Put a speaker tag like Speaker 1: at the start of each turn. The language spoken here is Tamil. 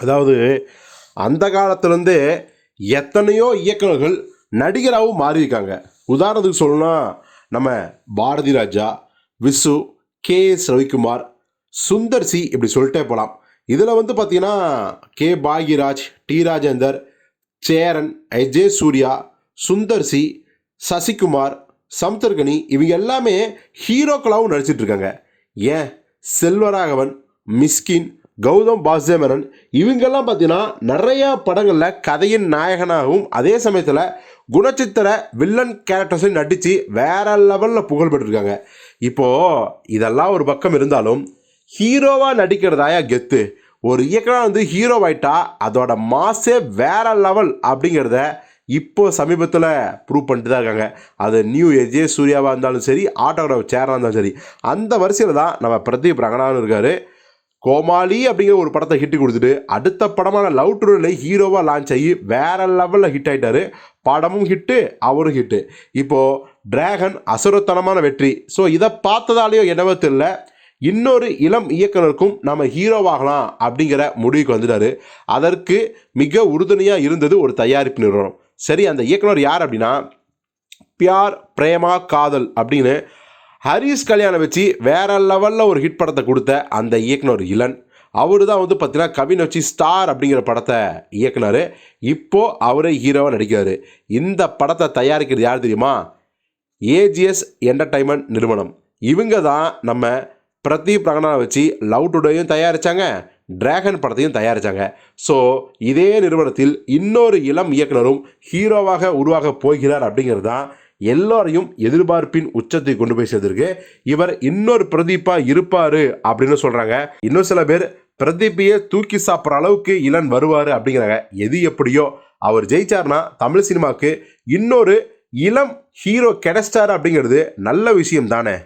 Speaker 1: அதாவது அந்த காலத்துலேருந்தே எத்தனையோ இயக்குநர்கள் நடிகராகவும் மாறியிருக்காங்க. உதாரணத்துக்கு சொல்லணும்னா நம்ம Bharathi Raja Visu K S Ravikumar Sundar C இப்படி சொல்லிட்டே போகலாம் இதில் வந்து பார்த்தீங்கன்னா K Bhagyaraj T Rajendar Cheran Ajay Surya Sundar C Sasikumar Samuthirakani இவங்க எல்லாமே ஹீரோக்களாகவும் நடிச்சிட்ருக்காங்க ஏன்? செல்வராகவன் மிஸ்கின் கௌதம் பாஸ்தேமரன் இவங்கெல்லாம் பார்த்தீங்கன்னா நிறையா படங்களில் கதையின் நாயகனாகவும் அதே சமயத்தில் குணச்சித்திர வில்லன் கேரக்டர்ஸையும் நடித்து வேற லெவலில் புகழ் பெற்றிருக்காங்க. இப்போது இதெல்லாம் ஒரு பக்கம் இருந்தாலும் ஹீரோவாக நடிக்கிறதாயா கெத்து. ஒரு இயக்குனர் வந்து ஹீரோவாயிட்டா அதோட மாஸே வேற லெவல் அப்படிங்கிறத இப்போ சமீபத்தில் ப்ரூவ் பண்ணிட்டு தான் இருக்காங்க. அது நியூ எஜே சூர்யாவாக இருந்தாலும் சரி ஆட்டோகிராஃப் சேராக இருந்தாலும் சரி அந்த வரிசையில் தான் நம்ம பிரதீப் ரங்கநாதன் இருக்காரு. கோமாளி அப்படிங்கிற ஒரு படத்தை ஹிட் கொடுத்துட்டு அடுத்த படமான லவ் டுடேல ஹீரோவாக லான்ச் ஆகி வேற லெவலில் ஹிட் ஆகிட்டாரு படமும் ஹிட்டு அவரும் ஹிட்டு இப்போது டிராகன் அசுரத்தனமான வெற்றி. ஸோ இதை பார்த்ததாலேயோ என்னவோ தெரியல. இன்னொரு இளம் இயக்குனருக்கும் நம்ம ஹீரோவாகலாம் அப்படிங்கிற முடிவுக்கு வந்துட்டாரு. அதற்கு மிக உறுதுணையாக இருந்தது ஒரு தயாரிப்பு நிறுவனம். சரி அந்த இயக்குனர் யார் அப்படின்னா பியார் பிரேமா காதல் அப்படின்னு ஹரிஸ் கல்யாணம் வச்சு வேற லெவலில் ஒரு ஹிட் படத்தை கொடுத்த அந்த இயக்குனர் இளன். அவர் தான் வந்து பார்த்தீங்கன்னா கவின் வச்சு ஸ்டார் அப்படிங்கிற படத்தை இயக்குனார். இப்போது அவரே ஹீரோவாக நடிக்கிறார். இந்த படத்தை தயாரிக்கிறது யார் தெரியுமா? ஏஜிஎஸ் என்டர்டைன்மெண்ட் நிறுவனம். இவங்க தான் நம்ம பிரதீப் ரங்கநாதன் வச்சு லவ் டுடேயும் தயாரித்தாங்க டிராகன் படத்தையும் தயாரித்தாங்க ஸோ இதே நிறுவனத்தில் இன்னொரு இளம் இயக்குனரும் ஹீரோவாக உருவாக போகிறார் அப்படிங்கிறது தான் எல்லோரையும் எதிர்பார்ப்பின் உச்சத்தை கொண்டு போய் சேர்த்திருக்கு. இவர் இன்னொரு பிரதீப்பா இருப்பாரு அப்படின்னு சொல்றாங்க. இன்னும் சில பேர் பிரதீப்பையே தூக்கி சாப்பிட்ற அளவுக்கு இளன் வருவார் அப்படிங்கிறாங்க. எது எப்படியோ அவர் ஜெயிச்சார்னா தமிழ் சினிமாவுக்கு இன்னொரு இளம் ஹீரோ கிடைச்சிட்டாரு அப்படிங்கிறது நல்ல விஷயம் தானே